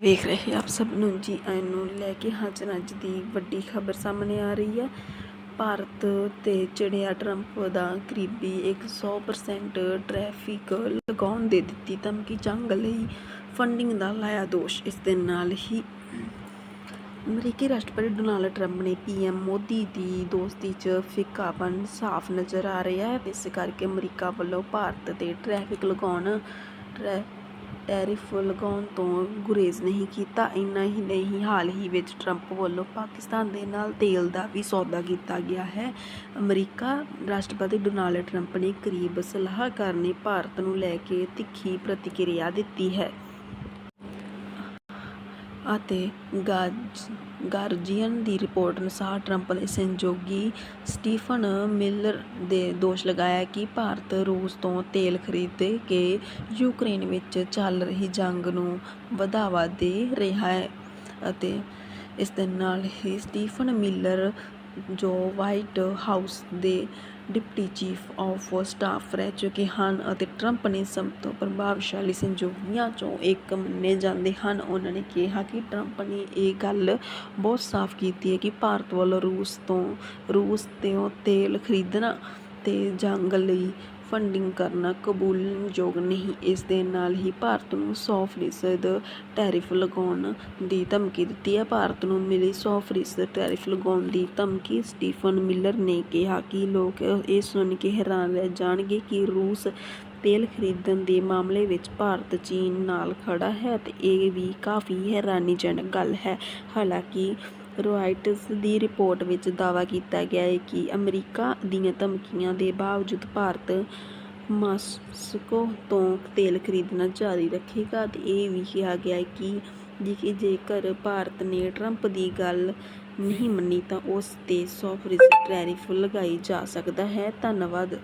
ਵੇਖ ਰਹੇ ਆਪ ਸਭ ਨੂੰ ਜੀ ਆਇਆਂ ਨੂੰ ਲੈ ਕੇ ਹਾਜ਼ਰ ਅੱਜ ਦੀ ਵੱਡੀ ਖਬਰ ਸਾਹਮਣੇ ਆ ਰਹੀ ਹੈ। ਭਾਰਤ ਤੇ ਚੜਿਆ ਟਰੰਪ ਦਾ ਕਰੀਬੀ 100% ਟ੍ਰੈਫਿਕ ਲਗਾਉਣ ਦੇ ਦਿੱਤੀ ਧਮਕੀ, ਜੰਗ ਲਈ ਫੰਡਿੰਗ ਦਾ ਲਾਇਆ ਦੋਸ਼। ਇਸ ਦੇ ਨਾਲ ਹੀ ਅਮਰੀਕੀ ਰਾਸ਼ਟਰਪਤੀ ਡੋਨਾਲਡ ਟਰੰਪ ਨੇ ਪੀਐਮ ਮੋਦੀ ਦੀ ਦੋਸਤੀ 'ਚ ਫਿੱਕਾਪਨ ਸਾਫ਼ ਨਜ਼ਰ ਆ ਰਿਹਾ ਹੈ। ਇਸ ਕਰਕੇ ਅਮਰੀਕਾ ਵੱਲੋਂ ਭਾਰਤ ਤੇ ਟ੍ਰੈਫਿਕ ਲਗਾਉਣ, ਟਰੈ ਟੈਰਿਫ ਲਗਾਉਣ ਤੋਂ ਗੁਰੇਜ਼ ਨਹੀਂ ਕੀਤਾ। ਇੰਨਾ ਹੀ ਨਹੀਂ, ਹਾਲ ਹੀ ਵਿੱਚ ਟਰੰਪ ਵੱਲੋਂ ਪਾਕਿਸਤਾਨ ਦੇ ਨਾਲ ਤੇਲ ਦਾ ਵੀ ਸੌਦਾ ਕੀਤਾ ਗਿਆ ਹੈ। ਅਮਰੀਕਾ ਰਾਸ਼ਟਰਪਤੀ ਡੋਨਾਲਡ ਟਰੰਪ ਨੇ ਕਰੀਬ ਸਲਾਹਕਾਰ ਨੇ ਭਾਰਤ ਨੂੰ ਲੈ ਕੇ ਤਿੱਖੀ ਪ੍ਰਤੀਕਿਰਿਆ ਦਿੱਤੀ ਹੈ। ਅਤੇ ਗਾਰਜ, ਗਾਰਜੀਅਨ ਦੀ ਰਿਪੋਰਟ ਅਨੁਸਾਰ ਟਰੰਪ ਨੇ ਸਹਿਯੋਗੀ ਸਟੀਫਨ ਮਿਲਰ ਦੇ ਦੋਸ਼ ਲਗਾਇਆ ਕਿ ਭਾਰਤ ਰੂਸ ਤੋਂ ਤੇਲ ਖਰੀਦ ਕੇ ਯੂਕਰੇਨ ਵਿੱਚ ਚੱਲ ਰਹੀ ਜੰਗ ਨੂੰ ਵਧਾਵਾ ਦੇ ਰਿਹਾ ਹੈ ਅਤੇ ਇਸ ਦੇ ਨਾਲ ਹੀ ਸਟੀਫਨ ਮਿਲਰ ਜੋ ਵਾਈਟ ਹਾਊਸ ਦੇ ਡਿਪਟੀ ਚੀਫ ਆਫ ਸਟਾਫ ਰਹਿ ਚੁੱਕੇ ਹਨ ਅਤੇ ਟਰੰਪ ਨੇ ਸਭ ਤੋਂ ਪ੍ਰਭਾਵਸ਼ਾਲੀ ਸਹਿਯੋਗੀਆਂ ਚੋਂ ਇੱਕ ਮੰਨੇ ਜਾਂਦੇ ਹਨ। ਉਹਨਾਂ ਨੇ ਕਿਹਾ ਕਿ ਟਰੰਪ ਨੇ ਇਹ ਗੱਲ ਬਹੁਤ ਸਾਫ਼ ਕੀਤੀ ਹੈ ਕਿ ਭਾਰਤ ਵੱਲੋਂ ਰੂਸ ਤੋਂ ਰੂਸ ਤੋਂ ਤੇਲ ਖਰੀਦਣਾ ਅਤੇ ਜੰਗ ਲਈ ਫੰਡਿੰਗ ਕਰਨਾ ਕਬੂਲਯੋਗ ਨਹੀਂ। ਇਸ ਦੇ ਨਾਲ ਹੀ ਭਾਰਤ ਨੂੰ 100% ਟੈਰਿਫ ਲਗਾਉਣ ਦੀ ਧਮਕੀ ਦਿੱਤੀ ਹੈ। ਭਾਰਤ ਨੂੰ ਮਿਲੀ 100% ਟੈਰਿਫ ਲਗਾਉਣ ਦੀ ਧਮਕੀ, ਸਟੀਫਨ ਮਿਲਰ ਨੇ ਕਿਹਾ ਕਿ ਲੋਕ ਇਹ ਸੁਣ ਕੇ ਹੈਰਾਨ ਰਹਿ ਜਾਣਗੇ ਕਿ ਰੂਸ ਤੇਲ ਖਰੀਦਣ ਦੇ ਮਾਮਲੇ ਵਿੱਚ ਭਾਰਤ ਚੀਨ ਨਾਲ ਖੜਾ ਹੈ ਤੇ ਇਹ ਵੀ ਕਾਫੀ ਹੈਰਾਨੀਜਨਕ ਗੱਲ ਹੈ। ਹਾਲਾਂਕਿ ਰੋਇਟਰਸ ਦੀ ਰਿਪੋਰਟ ਵਿੱਚ ਦਾਅਵਾ ਕੀਤਾ ਗਿਆ ਹੈ ਕਿ ਅਮਰੀਕਾ ਦੀਆਂ ਧਮਕੀਆਂ ਦੇ ਬਾਵਜੂਦ ਭਾਰਤ ਮਾਸਕੋ ਤੋਂ ਤੇਲ ਖਰੀਦਣਾ ਜਾਰੀ ਰੱਖੇਗਾ ਅਤੇ ਇਹ ਵੀ ਕਿਹਾ ਗਿਆ ਹੈ ਕਿ ਜੇ ਜੇਕਰ ਭਾਰਤ ਨੇ ਟਰੰਪ ਦੀ ਗੱਲ ਨਹੀਂ ਮੰਨੀ ਤਾਂ ਉਸ ਤੇ 100% ਟੈਰਿਫ ਲਗਾਈ ਜਾ ਸਕਦਾ ਹੈ। ਧੰਨਵਾਦ।